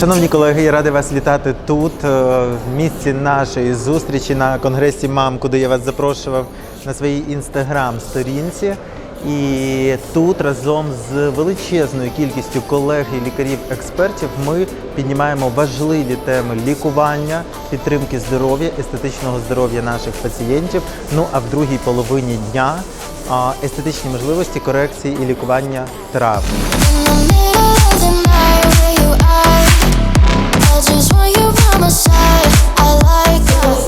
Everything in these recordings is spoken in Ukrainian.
Шановні колеги, я радий вас вітати тут, е, в місці нашої зустрічі на конгресі мам, куди я вас запрошував на своїй інстаграм-сторінці. І тут разом з величезною кількістю колег і лікарів-експертів ми піднімаємо важливі теми лікування, підтримки здоров'я, естетичного здоров'я наших пацієнтів. Ну а в другій половині дня естетичні можливості корекції і лікування травм.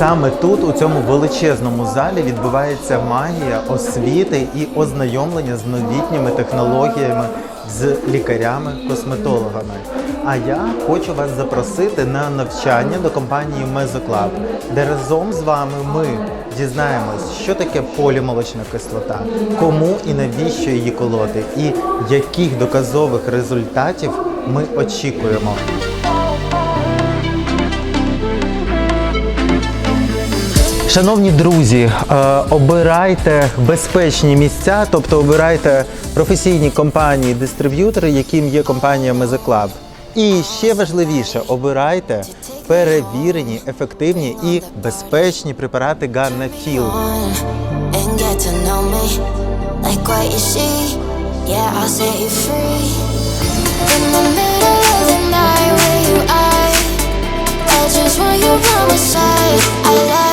Саме тут, у цьому величезному залі, відбувається магія освіти і ознайомлення з новітніми технологіями, з лікарями, косметологами. А я хочу вас запросити на навчання до компанії Мезоклаб, де разом з вами ми дізнаємось, що таке полімолочна кислота, кому і навіщо її колоти, і яких доказових результатів ми очікуємо. Шановні друзі, е, обирайте безпечні місця, тобто обирайте професійні компанії, дистриб'ютори, яким є компанія Мезоклаб. І ще важливіше, обирайте перевірені, ефективні і безпечні препарати Ганна Філ. on and get to know me like what you see. Yeah, I'll set you free. In the middle of the night, where you are. I just want you by my side. I like